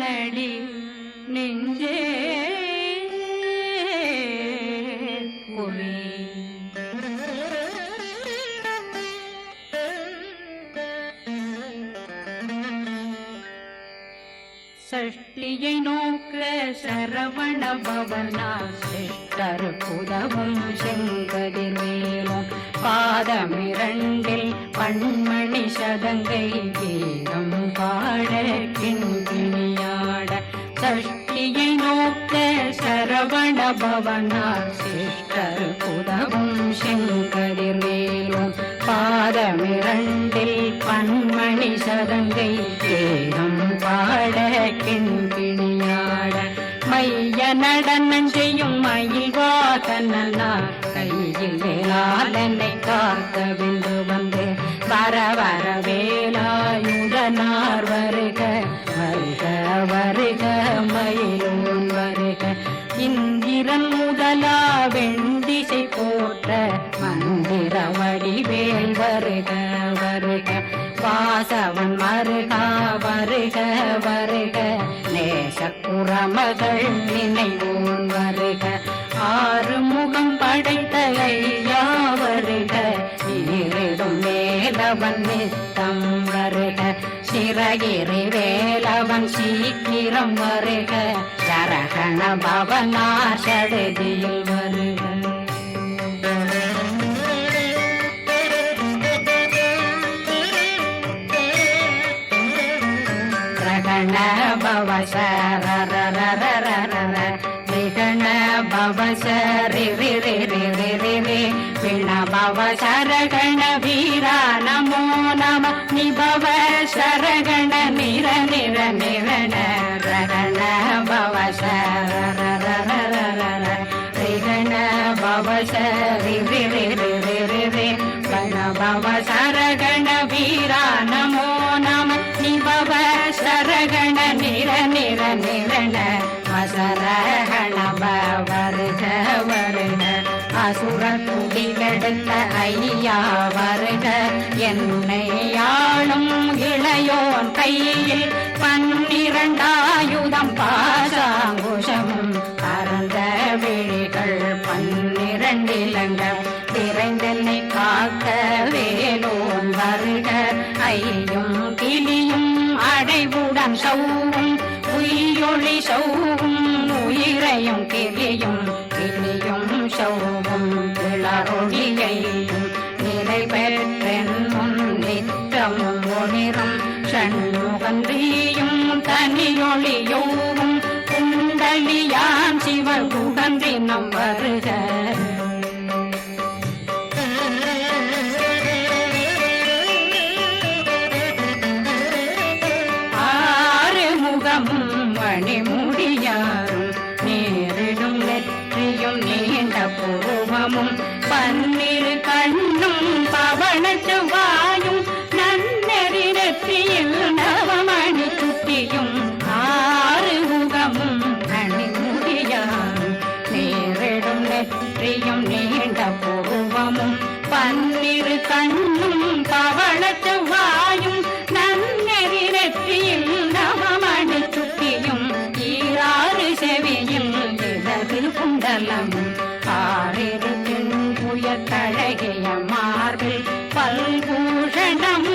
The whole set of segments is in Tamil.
குமரனடி நெஞ்சே குவி சஷ்டியை நோக்க சரவண பவனா சிஷ்டர் புதவும் செங்கதிர்வேலும் பாதமிரண்டில் பண்மணி சதங்கை கீதம் பாட கிண்கிணியாட சஷ்டியை நோக்க சரவண பவனா சிஷ்டர் புதவும் செங்கதிர்வேலும் பாதமிரண்டில் பன்மணி சதங்கை கீதம் பாட கிண்கிணியாட மைய நடனம் செய்யும் மயில் வாசனா கையில் வேளாளனை காக்க விந்து வந்து வர நேசவன் மருகா வருக வருக. நேசக்குறமகள் நினைவோன் வருக. ஆறு முகம் படைத்த ஐயா வருக ஈரிடும் மேலவன் நித்தம் வருக. சிறகிரி வேலவன் சீக்கிரம் வருக. சரகண பவனார் சடுதியில் வருக. விகண பவ சரி சரகண வீரா நமோ நம நிபவ சரகண நிர நிர நிரண ரகண பவ சரரரரரர பவ சரி ரி பவ சரகண வீரா நம நிற நிர நிரண வசரகண வருக வருக. அசுர துடி கெடுத்த ஐயா வருக. என்னை யாழும் இளையோன் கையில் பன்னிரண்டாயுதம் பாசாங்குஷம். அறந்த விழிகள் பன்னிரண்டிலங்கள் விரைந்தென்னை காக்க வேலோன் வருக. ஐயும் கிளியும் அடைவுடன் சௌ உயிரொளி சௌவும் உயிரையும் கிளியும் கிளியும் சௌவும் கிளறொளியையும் நிலை பெற்றென் முன் ஒளிரும் சண்முகந்தியும் தனியொளியோவும் குண்டலியான் சிவ குகந்தினம் வருக. பன்னிரு கண்ணும் பவனச்சு வாயும் நன்னெறி நெற்றியில் நவமணி குட்டியும் ஆறு முகமும் மணிமுடியாரும் நேரிடும் நெற்றியும் நீண்ட பூவமும் பன்னிரு கண்ணும் பவளச்சு வாயும் நன்னெறி நெற்றியில் நவமணி குட்டியும் ஈராறு செவியில் இடது குண்டலம் புய மார்பில் பல்பூஷணம்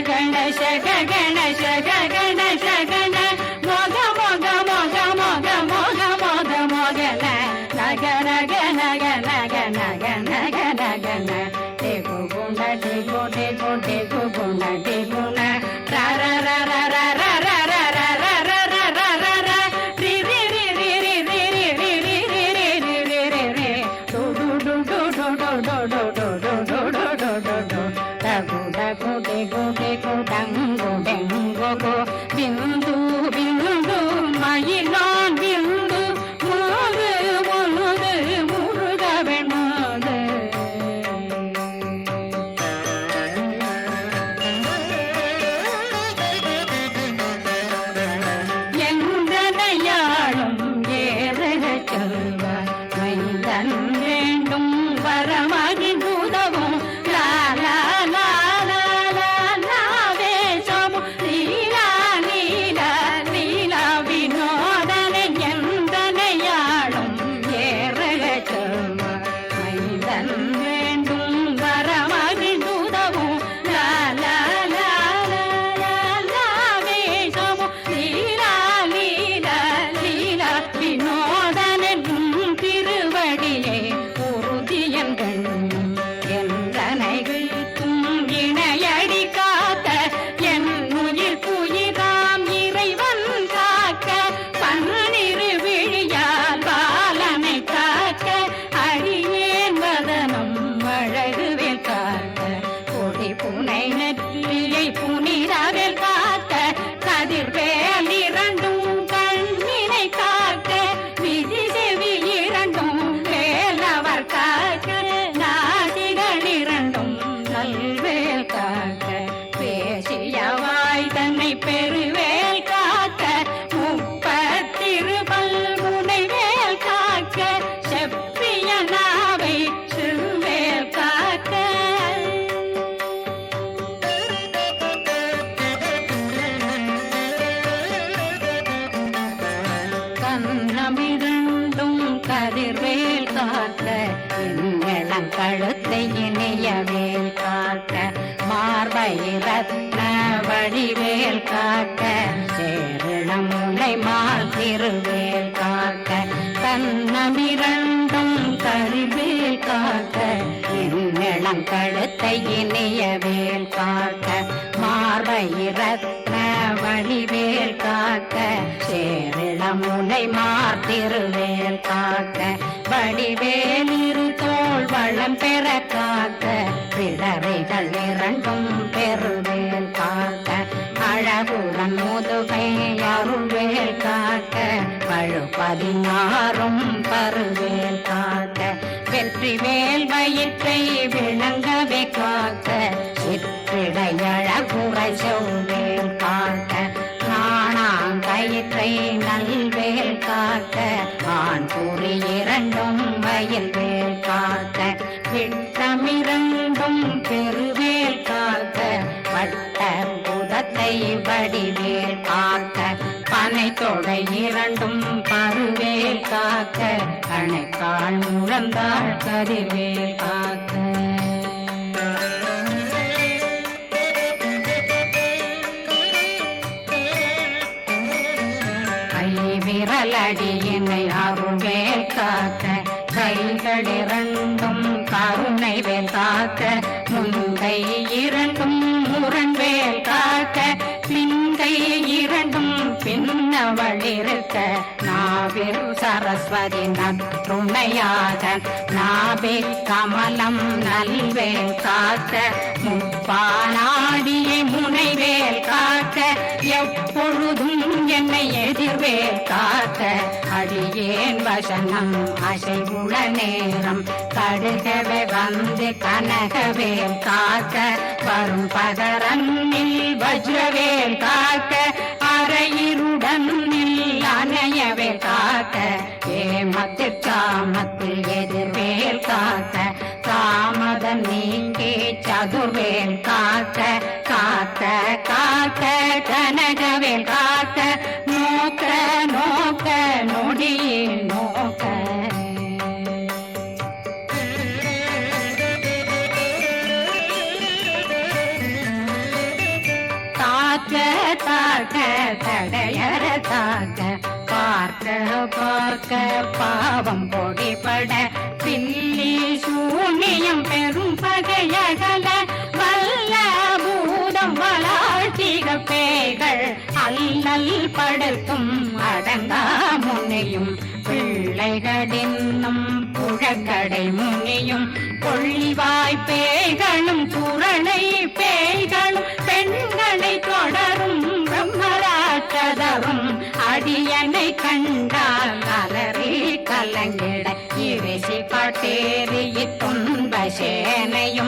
ಗಣಶ ಗಣಶ ಗಣಶ ಗಣಶ காக்க சேரணம் முனை மால் திருவேல் காக்க தன்னமிரண்டும் கருவேல் காக்க எங்களம் கழுத்தை இணையவேல் காக்க மார்பை ரத்ன வடிவேல் காக்க சேரிளம் முனை மார்த்திருவேல் காக்க வடிவேல் இரு தோல் வளம் பெற காக்க பிறவைகள் இரண்டும் பெறுவேல் கண்முதுகையை அருள்வேல் காட்ட பழு பதினாறும் பருவேல் காட்ட வெற்றி வேல் வயிற்றை விளங்கவே காக்க சிற்றிடையழகுரை செவ்வேல் காட்ட நாணாம் கயிற்றை நல்வேல் காட்ட ஆண் கூறி இரண்டும் வயல்வேல் காட்ட விட்டமிரங்க வடிவேல் காக்க பனை தொடை இரண்டும் பருவேல் காக்க கணைக்கால் முழந்தாள் கருவேல் காக்க. விரலடியினை அருவேல் காக்க கைகள் இரண்டும் கருணை வேல் காக்க முந்தை இரண்டும் முரண்வேல் காக்க இரண்டும் பின்னவளிருக்க நாவில் சரஸ்வதி நற்றுணையாக நாபி கமலம் நல்வேல் காக்க முப்பானாடியை முனைவேல் காக்க எப்பொழுதும் என்னை எதிர்வே காத்த அடியேன் வசனம் அசைவுள நேரம். கடுகவே வந்து கனகவே காக்க வரும் பகரன்னில் வஜ்ரவேல் காக்க அறையிருடன் அணையவே காக்க. ஏமத்து காமத்தில் எதிர்வேல் காக்க காமதன் நீங்கே சதுர்வேல் காக்க காக்க காக்க தாக்க தடையற தாக்க பார்க்க பார்க்க பாவம் பொடிபட பின்னி சூனியம் பெரும் பகையகல அல்லல் படுத்தும் அடங்கா முனையும். பிள்ளைகளின்னும் புழக்கடை முனையும். கொள்ளிவாய் பேய்களும் குரலை பேய்களும் பெண்களை தொடரும் பிரம்மராட்டதரும் அடியனை கண்டால் அலறி கலங்கிட. இறைசி பட்டேறி துன்ப சேனையும்.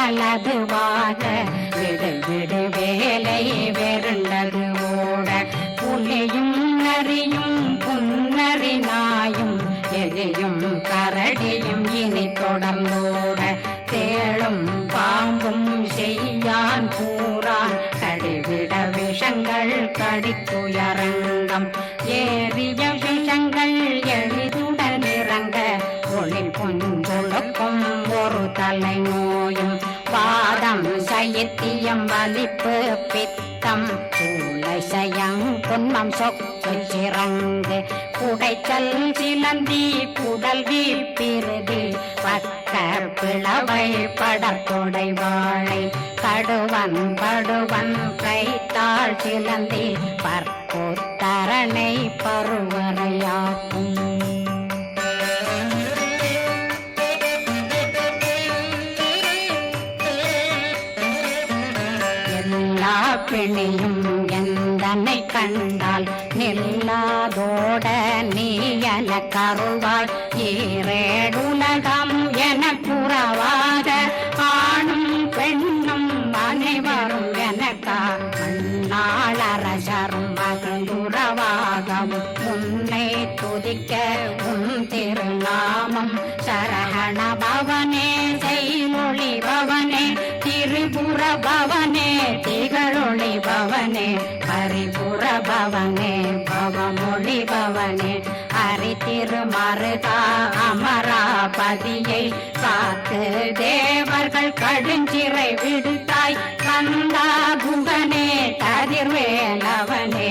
தணலெறி வாக விடு விடு வேலை வெருண்டது ஓட. புலியும் நரியும் புன்னரி நாயும் எலியும் கரடியும் இனி தொடர்ந்தோட. தேளும் பாம்பும் செய்யான் கூறான். கடிவிட விஷங்கள் கடித்துயரங்கம். ஏறிய விஷங்கள் எளிதுடன் இறங்க. ஒளில் பொன்கொழுக்கும் ஒரு தலை நோயும். பாதம் சயத்தியம் வலிப்பு பித்தம். சூளை சயம் புன்மம் சொக்கு சிறங்கு. குடைச்சல் சிலந்தி குடல் வீப்பிருதி பக்கர் பிளவை படற்கொடை வாழை. கடுவன் படுவன் கைத்தாள் சிலந்தி. பற்போத்தரணை பருவரையாக்கும். கிளியும் எந்தனை கண்டால் நில்லாதோட நீ என கருவாய். ஈரேடுலகம் என புறவாக ஆணும் பெண்ணும் அனைவரும் எனக்கா மண்ணாளரசரும் மகிழ்ந்துறவாகவும் உன்னை துதிக்க உன் திருநாமம் சரகண பவனே செய்மொழி பவனே திரிபுர பவனே. திகழொளி பவனே பரிபுர பவனே பவமொழி பவனே. ஹரி திருமருகா அமராபதியை காத்து தேவர்கள் கடுஞ்சிறை விடுத்தாய். கந்தா குகனே கதிர்வேலவனே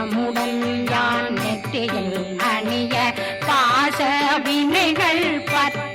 நேசமுடன் யான் நெற்றியில் அணிய பாச வினைகள் பத்து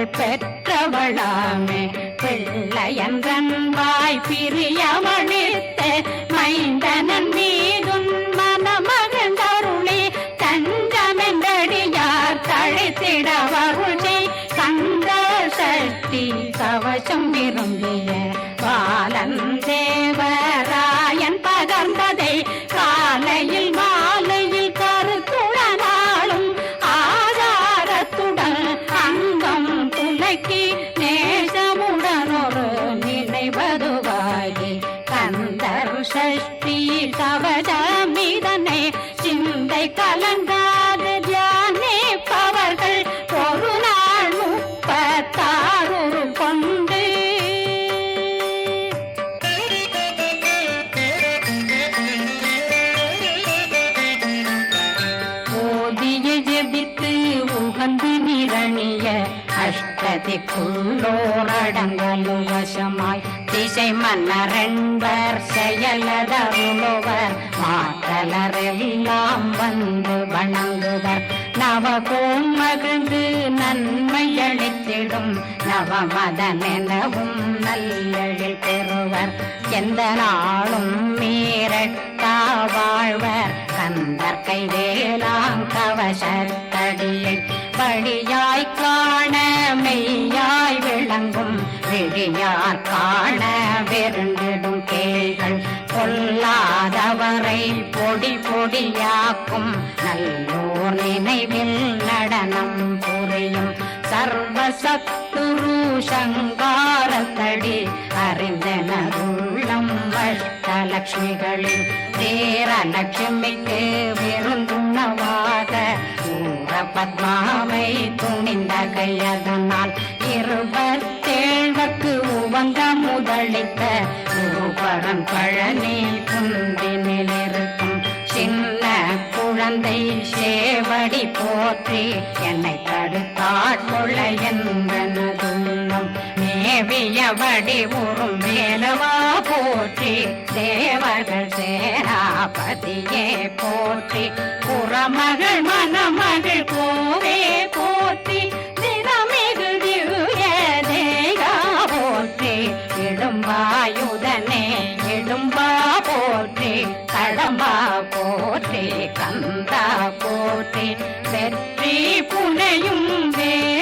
குறமகள் பெற்றவளாமே. பிள்ளையன்றன் வாய் பிரியமளித்த மைந்தனன் மீதும் அஷ்டதிக்குள்ளோரடங்கலும் வசமாய் திசை மன்னரென்பர் செயலதருளுவர் மாற்றலரெல்லாம் வந்து வணங்குவர். நவகோம் மகிழ்ந்து நன்மை அளித்திடும். நவமதனெனவும் நல்லெழில் பெறுவர். எந்த நாளும் மீறட்டா வாழ்வர். கந்தர் கைவேலாம் கவசத்தடியை படியா விழியார் காண வெருண்டிடும் கேள்கள் கொல்லாதவரை பொடி பொடியாக்கும் நல்லோர் நினைவில் நடனம் புரியும் சர்வசத்துரு சங்காரத்தடி அறிந்தனருள்ளம் அஷ்டலட்சுமிகளில் தேரலட்சுமிக்கு விருந்துணவாக பத்மாவை துணிந்த கையதனால் இருபத்தேழ்வக்கு உவந்த முதலித்த குருபரன் பழனி குந்தினில் இருக்கும். சின்ன குழந்தை சேவடி போற்றி என்னை தடுத்தாள் கொள்ள என்பனதுள்ளம் மேவியபடி உறும் மேலவா போற்றி தேவர்கள் தபதியே போற்றி. புறமகள் மணமகள் போவே போற்றி. வாயுதனே இடும்பா போற்றி. கடம்பா போற்றி. கந்தா போற்றி. வெற்றி புனையும் வே